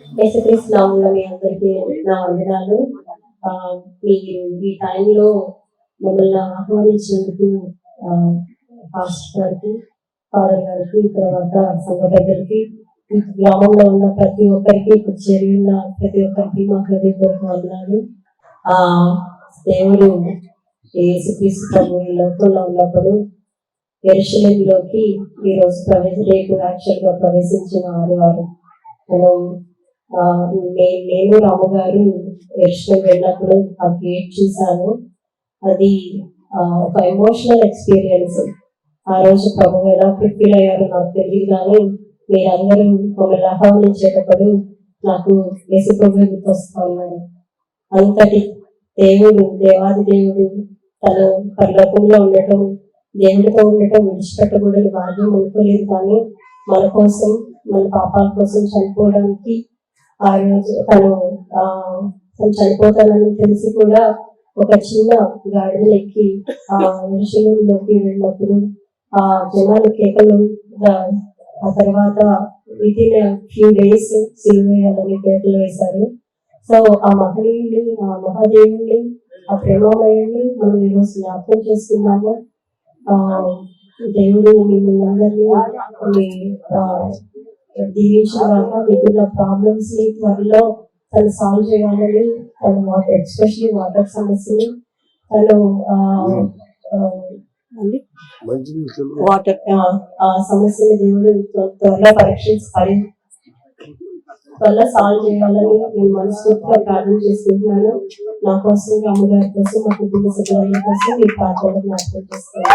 యేసుక్రీస్తు నామంలో మీ అందరికీ నా వందనాలు. ఆ, మీరు ఈ టైంలో మమ్మల్ని ఆహ్వానించినందుకు ఆ, పాస్టర్ గారికి ఫాదర్ గారికి తర్వాత సంఘ పెద్దలకి ఈ గ్రామంలో ఉన్న ప్రతి ఒక్కరికి ఇప్పుడు చేరిన ప్రతి ఒక్కరికి మా హృదయపూర్వక వందనాలు. ఆ దేవుడు యేసుక్రీస్తు ప్రభు ఈ లోకంలో ఉన్నప్పుడు ఎరుషలేంలోకి ఈ రోజు ప్రవేశ రేపు యాక్చువల్గా ప్రవేశించిన వారు. మనం నేను రాము గారు దర్శనం వెళ్ళినప్పుడు ఆ గేట్ చూశాను. అది ఒక ఎమోషనల్ ఎక్స్పీరియన్స్. ఆ రోజు ప్రభు ఎలా ప్రిపేర్ అయ్యారో నాకు తెలియదు కానీ మీరందరూ మమ్మల్ని ఆహ్వానించేటప్పుడు నాకు యేసు ప్రభు గుర్తొస్తా ఉన్నారు అంతటి దేవుడు దేవాది దేవుడు తను పరలోకంలో ఉండటం దేవుడితో ఉండటం విడిచిపెట్టకూడని భాగ్యం అనుకోలేదు కానీ మన కోసం మన పాపాల కోసం చనిపోవడానికి ఆ రోజు తను ఆ తను చనిపోతానని తెలిసి కూడా ఒక చిన్న గాడిని ఎక్కి ఆ విషయంలోకి వెళ్ళినప్పుడు ఆ జనాలు కేకలు ఆ తర్వాత విత్ ఫ్యూ డేస్ సిల్వేయాలని కేకలు వేశారు. సో ఆ మహనీయుని ఆ మహాదేవుని ఆ ప్రేమమయుని మనం ఈరోజు జ్ఞాపకం చేసుకున్నాము ఆ దేవుడు మిమ్మల్ని అందరినీ మీ, దీవించగాక మీకున్న ప్రాబ్లమ్స్ని త్వరలో తను సాల్వ్ చేయాలని తను వాటర్ ఎస్పెషల్లీ వాటర్ సమస్యని తను వాటర్ ఆ సమస్యని దేవుడు త్వ- త్వరలో పరీక్షించి పరి త్వరలో సాల్వ్ చేయాలని నేను మనస్ఫూర్తిగా ప్రార్థన చేసుకుంటున్నాను నా కోసం రాము గారి కోసం మా కుటుంబ సభ్యుల కోసం ఈ ప్రార్థన జ్ఞాపకం చేస్తున్నాను.